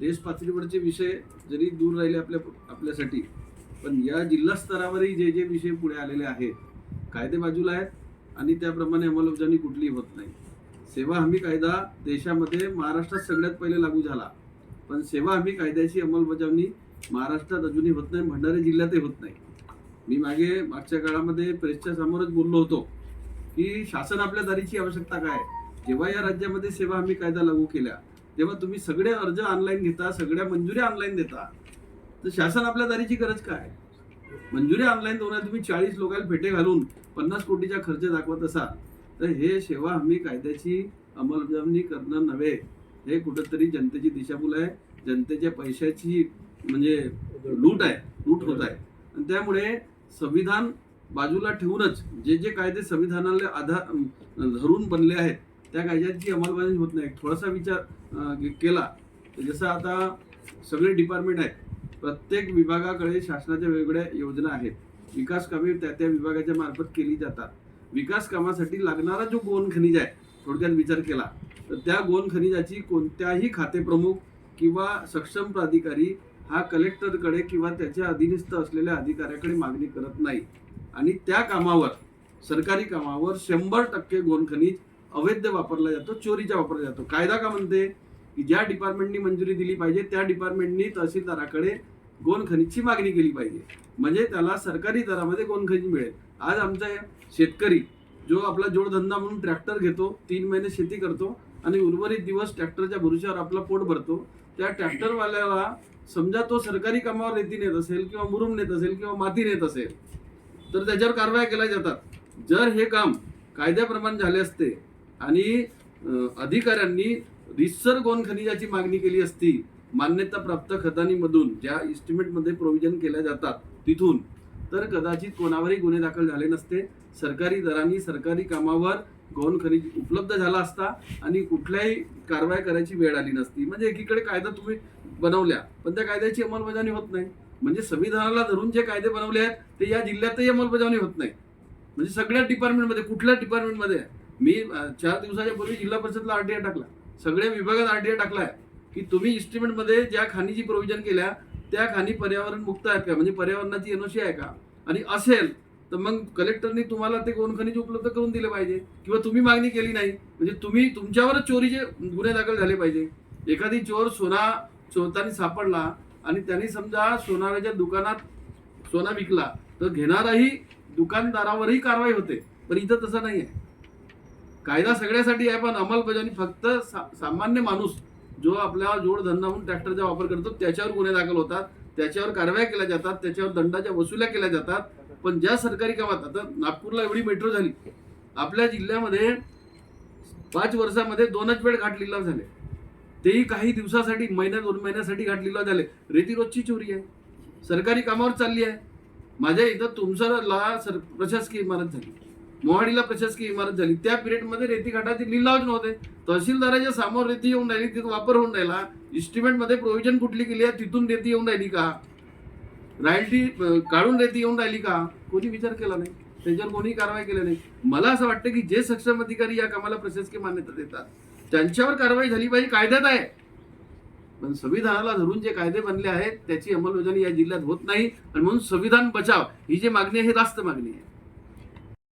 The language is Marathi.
देश पातळीवरचे विषय जरी दूर राहिले आपल्या आपल्यासाठी पण या जिल्हा स्तरावरही जे जे विषय पुढे आलेले आहेत कायदे बाजूला आहेत आणि त्याप्रमाणे अंमलबजावणी कुठलीही होत नाही. सेवा हमी कायदा देशामध्ये महाराष्ट्रात सगळ्यात पहिले लागू झाला. पण सेवा हमी कायद्याची अंमलबजावणी महाराष्ट्रात अजूनही होत नाही भंडारा जिल्ह्यातही होत नाही. मी मागे मागच्या काळामध्ये प्रेसच्या समोरच बोललो होतो की शासन आपल्या दारीची आवश्यकता काय जेव्हा या राज्यामध्ये सेवा हमी कायदा लागू केल्या तेव्हा तुम्ही सगळे अर्ज ऑनलाईन घेता सगळ्या मंजुऱ्या ऑनलाईन देता तर शासन आपल्या दारीची गरज काय? मंजुरी ऑनलाईन देऊन तुम्ही चाळीस लोकांना फेटे घालून पन्नास कोटीचा खर्च दाखवत असाल तर हे सेवा हमी कायद्याची अंमलबजावणी करणं नव्हे. हे कुठंतरी जनतेची दिशाभूल आहे. जनतेच्या पैशाची म्हणजे लूट आहे. लूट होत आहे. आणि त्यामुळे संविधान बाजूला ठेवूनच जे जे कायदे संविधानाला आधार धरून बनले आहेत त्या कायद्याची अंमलबजावणी होत नाही. थोडासा विचार केला. जसं आता सगळे डिपार्टमेंट आहेत. प्रत्येक विभागाकडे शासनाच्या वेगवेगळ्या योजना आहेत. विकास कामे त्या त्या विभागाच्या मार्फत केली जातात. विकास कामासाठी लागणारा जो गोन खनिज आहे थोडक्यात विचार केला तर त्या गोन खनिजाची कोणत्याही खातेप्रमुख किंवा सक्षम प्राधिकारी हा कलेक्टरकडे किंवा त्याच्या अधीनस्थ असलेल्या अधिकाऱ्याकडे मागणी करत नाही. आणि त्या कामावर सरकारी कामावर शंभर टक्के गोनखनिज अवैध वापरला जातो चोरीचा वापरला जातो. कायदा का म्हणते? की ज्या डिपार्टमेंटनी मंजुरी दिली पाहिजे त्या डिपार्टमेंटनी तहसीलदाराकडे गोवन खनिजची मागणी केली पाहिजे. म्हणजे त्याला सरकारी दरामध्ये गोवन खनिज मिळेल. आज आमचा शेतकरी जो आपला जोडधंदा म्हणून ट्रॅक्टर घेतो तीन महिने शेती करतो आणि उर्वरित दिवस ट्रॅक्टरच्या भरोश्यावर आपला पोट भरतो त्या ट्रॅक्टरवाल्याला समजा तो सरकारी कामावर रेती नेत असेल किंवा मुरुम नेत असेल किंवा माती नेत असेल तर त्याच्यावर कारवाया केल्या जातात. जर हे काम कायद्याप्रमाणे झाले असते आणि अधिकाऱ्यांनी रिसर गोन खनिजाची मागणी केली असती मान्यताप्राप्त खतानीमधून ज्या इस्टिमेटमध्ये प्रोव्हिजन केल्या जातात तिथून तर कदाचित कोणावरही गुन्हे दाखल झाले नसते. सरकारी दरांनी सरकारी कामावर गौण खनिज उपलब्ध झाला असता आणि कुठल्याही कारवाई करायची वेळ आली नसती. म्हणजे एकीकडे कायदा तुम्ही बनवल्या पण त्या कायद्याची अंमलबजावणी होत नाही. म्हणजे संविधानाला धरून जे कायदे बनवले आहेत ते या जिल्ह्यातही अंमलबजावणी होत नाही. म्हणजे सगळ्या डिपार्टमेंटमध्ये कुठल्या डिपार्टमेंटमध्ये मी चार दिवसाच्या पूर्वी जिल्हा परिषदला आरटीआय टाकला. सगळ्या विभागात आरटीआय टाकलाय. की तुम्ही इस्टिमेटमध्ये ज्या खाणीची प्रोव्हिजन केल्या त्या खाणी पर्यावरण मुक्त आहेत का? म्हणजे पर्यावरणाची एनओसी आहे का? आणि असेल तर मग कलेक्टरनी तुम्हाला ते कोण खनिज उपलब्ध करून दिले पाहिजे? किंवा तुम्ही मागणी केली नाही? म्हणजे तुम्ही तुमच्यावरच चोरीचे गुन्हे दाखल झाले पाहिजे. एखादी चोर सोना चोरताना सापडला आणि त्यांनी समजा सोनाराच्या दुकानात सोना विकला तर घेणाराही दुकानदारावरही कारवाई होते. पण इथं तसं नाही आहे कायदा सगळ्यासाठी आहे पण अंमलबजावणी फक्त सा, सामान्य माणूस जो आपल्या जोडधंदा म्हणून ट्रॅक्टरचा वापर करतो त्याच्यावर गुन्हे दाखल होतात त्याच्यावर कारवाया केल्या जातात त्याच्यावर दंडाच्या वसुल्या केल्या जातात. पण ज्या सरकारी कामात आता नागपूरला एवढी मेट्रो झाली आपल्या जिल्ह्यामध्ये पाच वर्षामध्ये दोनच वेळ घाट लिलाव झाले. तेही काही दिवसासाठी महिन्या दोन महिन्यासाठी घाट लिलाव झाले. रेती रोजची चोरी आहे. सरकारी कामावर चालली आहे. माझ्या इथं तुमसरला सर प्रशासकीय इमारत झाली. मोहाडीला प्रशासकीय इमारत झाली. त्या पिरियडमध्ये रेती घाटाचे लिलावच नव्हते तहसीलदाराच्या समोर रेती येऊन राहिली तिथं वापर होऊन राहिला. इस्टिमेटमध्ये प्रोव्हिजन कुठली केली आहे तिथून रेती येऊन राहिली का? रॉयल्टी काढून रेती येऊन राहिली का? कोणी विचार केला नाही. त्याच्यावर कोणी कारवाई केली नाही. मला असं वाटतं की जे सक्षम अधिकारी या कामाला प्रशासकीय मान्यता देतात त्यांच्यावर कारवाई झाली पाहिजे कायद्यात आहे. पण संविधानाला धरून जे कायदे बनले आहेत त्याची अंमलबजावणी या जिल्ह्यात होत नाही. आणि म्हणून संविधान बचाव ही जी मागणी आहे ही रास्त मागणी आहे.